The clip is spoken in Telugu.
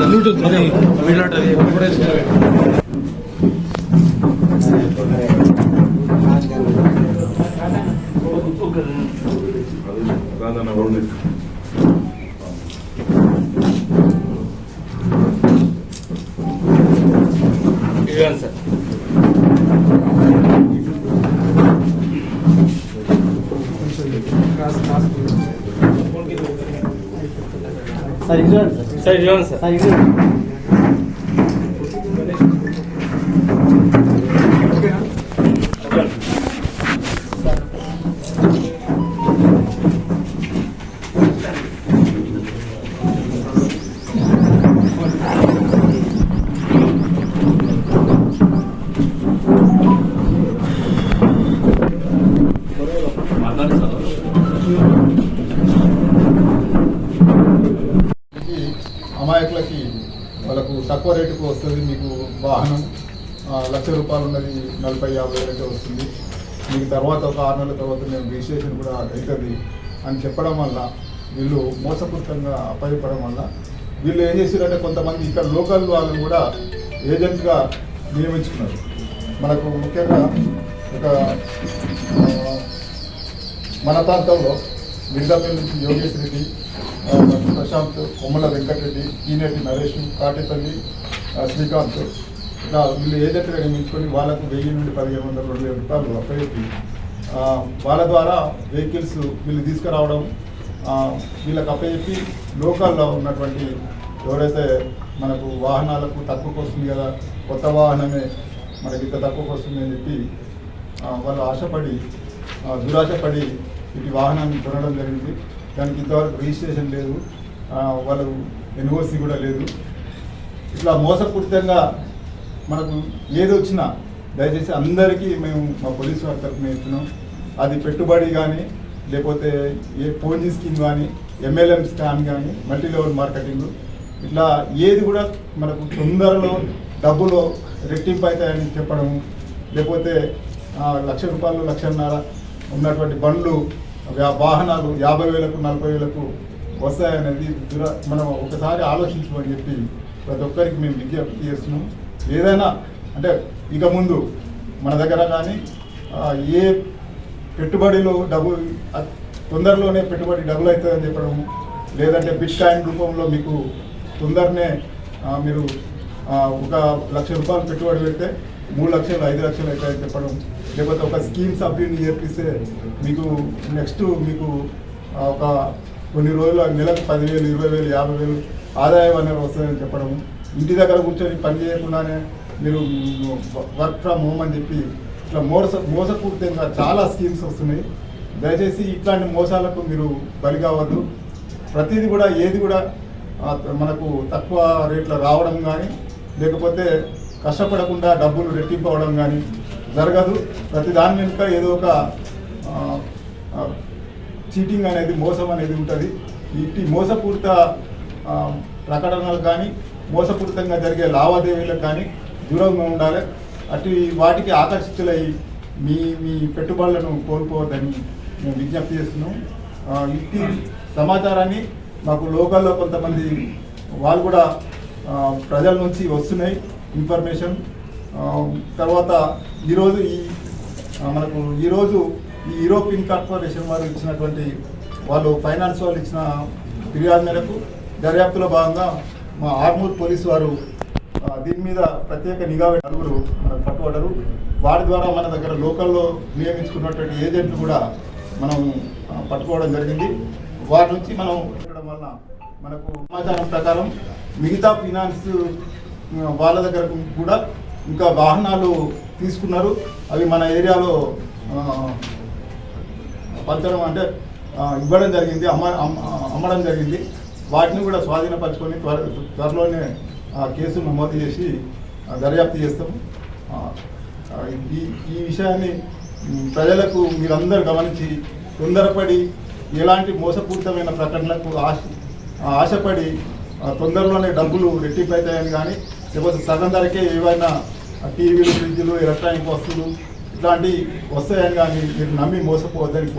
బ్లూటూత్ అది మిలాట్ అది కూడా రాజకీయ You answer. Sir, you answer. Sir, Thank you. తక్కువ రేటుకు వస్తుంది మీకు వాహనం. లక్ష రూపాయలు ఉన్నది నలభై యాభై వేలకే వస్తుంది. మీకు తర్వాత ఒక ఆరు నెలల తర్వాత మేము రిజిస్ట్రేషన్ కూడా అవుతుంది అని చెప్పడం వల్ల వీళ్ళు మోసపూరితంగా అపాయపడడం వల్ల వీళ్ళు ఏం చేశారంటే కొంతమంది ఇక్కడ లోకల్ వాళ్ళని కూడా ఏజెంట్గా నియమించుకున్నారు. మనకు ముఖ్యంగా ఒక మన ప్రాంతంలో మిర్జాపల్లి నుంచి యోగేష్ రెడ్డి ప్రశాంత్ కొమ్మల వెంకటరెడ్డి ఈనేటి నరేష్ కాటేపల్లి శ్రీకాంత్. ఇలా వీళ్ళు ఏదైతే నియమించుకొని వాళ్ళకు వెయ్యి నుండి పదిహేను వందల రెండు వేల రూపాయలు అప్పచెప్పి వాళ్ళ ద్వారా వెహికల్స్ వీళ్ళు తీసుకురావడం వీళ్ళకి అప్పచెప్పి లోకల్లో ఉన్నటువంటి ఎవరైతే మనకు వాహనాలకు తక్కువకు వస్తుంది కదా కొత్త వాహనమే మనకి ఇంత తక్కువకు వస్తుంది అని చెప్పి వాళ్ళు ఆశపడి దురాశపడి ఇటు వాహనాన్ని కొనడం జరిగింది. దానికి ఇంతవరకు రిజిస్ట్రేషన్ లేదు. వాళ్ళు ఎన్ఓసి కూడా లేదు. ఇట్లా మోసపూరితంగా మనకు ఏది వచ్చినా దయచేసి అందరికీ మేము మా పోలీసు వారి తరఫున ఇస్తున్నాం అది పెట్టుబడి కానీ లేకపోతే ఏ పోంజీ స్కీమ్ కానీ ఎంఎల్ఎం స్కామ్ కానీ మల్టీ లెవెల్ మార్కెటింగ్ ఇట్లా ఏది కూడా మనకు తొందరలో డబ్బులు రెట్టింపు అవుతాయని చెప్పడము లేకపోతే లక్ష రూపాయలు లక్షన్నర ఉన్నటువంటి బండ్లు వాహనాలు యాభై వేలకు నలభై వేలకు వస్తాయనేది దుర మనం ఒకసారి ఆలోచించమని చెప్పి ప్రతి ఒక్కరికి మేము విజ్ఞప్తి చేస్తున్నాం. ఏదైనా అంటే ఇక ముందు మన దగ్గర కానీ ఏ పెట్టుబడిలో డబ్బు తొందరలోనే పెట్టుబడి డబ్బులు అవుతుందని చెప్పడం లేదంటే బిట్ కాయిన్ రూపంలో మీకు తొందరనే మీరు ఒక లక్ష రూపాయలు పెట్టుబడి పెడితే మూడు లక్షలు ఐదు లక్షలు అవుతాయని చెప్పడం. లేకపోతే ఒక స్కీమ్ సభ్యుని చేర్పిస్తే మీకు నెక్స్ట్ మీకు ఒక కొన్ని రోజులు నెలకు పదివేలు ఇరవై వేలు యాభై వేలు ఆదాయం అనేది వస్తుందని చెప్పడం. ఇంటి దగ్గర కూర్చొని పని చేయకుండానే మీరు వర్క్ ఫ్రమ్ హోమ్ అని చెప్పి ఇట్లా మోస మోసపూరితంగా చాలా స్కీమ్స్ వస్తున్నాయి. దయచేసి ఇట్లాంటి మోసాలకు మీరు బలి కావద్దు ప్రతిదీ కూడా ఏది కూడా మనకు తక్కువ రేట్లో రావడం కానీ లేకపోతే కష్టపడకుండా డబ్బులు రెట్టింపు కానీ జరగదు. ప్రతి దాని వెనుక ఏదో ఒక చీటింగ్ అనేది మోసం అనేది ఉంటుంది. ఇట్టి మోసపూరిత ప్రకటనలు కానీ మోసపూరితంగా జరిగే లావాదేవీలకు కానీ దూరంగా ఉండాలి. అటు వాటికి ఆకర్షితులై మీ మీ పెట్టుబడులను కోల్పోవద్దని మేము విజ్ఞప్తి చేస్తున్నాం. ఇట్టి సమాచారాన్ని మాకు లోకల్లో కొంతమంది వాళ్ళు కూడా ప్రజల నుంచి వస్తున్నాయి. ఇన్ఫర్మేషన్ తర్వాత ఈరోజు ఈ మనకు ఈరోజు ఈ యూరోపియన్ కార్పొరేషన్ వారు ఇచ్చినటువంటి వాళ్ళు ఫైనాన్స్ వాళ్ళు ఇచ్చిన ఫిర్యాదు మేరకు దర్యాప్తులో భాగంగా మా ఆర్మూర్ పోలీసు వారు దీని మీద ప్రత్యేక నిఘా నలుగురు మనకు పట్టుబడరు వారి ద్వారా మన దగ్గర లోకల్లో నియమించుకున్నటువంటి ఏజెంట్లు కూడా మనం పట్టుకోవడం జరిగింది. వాటి నుంచి మనం వల్ల వలన మనకు సమాచారం ప్రకారం మిగతా ఫినాన్స్ వాళ్ళ దగ్గర కూడా ఇంకా వాహనాలు తీసుకున్నారు. అవి మన ఏరియాలో పంచడం అంటే ఇవ్వడం జరిగింది అమ్మ అమ్మడం జరిగింది. వాటిని కూడా స్వాధీనపరచుకొని త్వర త్వరలోనే ఆ, కేసు నమోదు చేసి దర్యాప్తు చేస్తాం. ఈ ఈ విషయాన్ని ప్రజలకు మీరందరూ గమనించి తొందరపడి ఎలాంటి మోసపూరితమైన ప్రకటనలకు ఆశ ఆశపడి తొందరలోనే డబ్బులు రెట్టింపు అవుతాయని కానీ లేకపోతే సగం ధరకే ఏవైనా టీవీలు ఫ్రిడ్జ్లు ఎలక్ట్రానిక్ వస్తువులు ఇట్లాంటివి వస్తాయని కానీ మీరు నమ్మి మోసపోవద్దని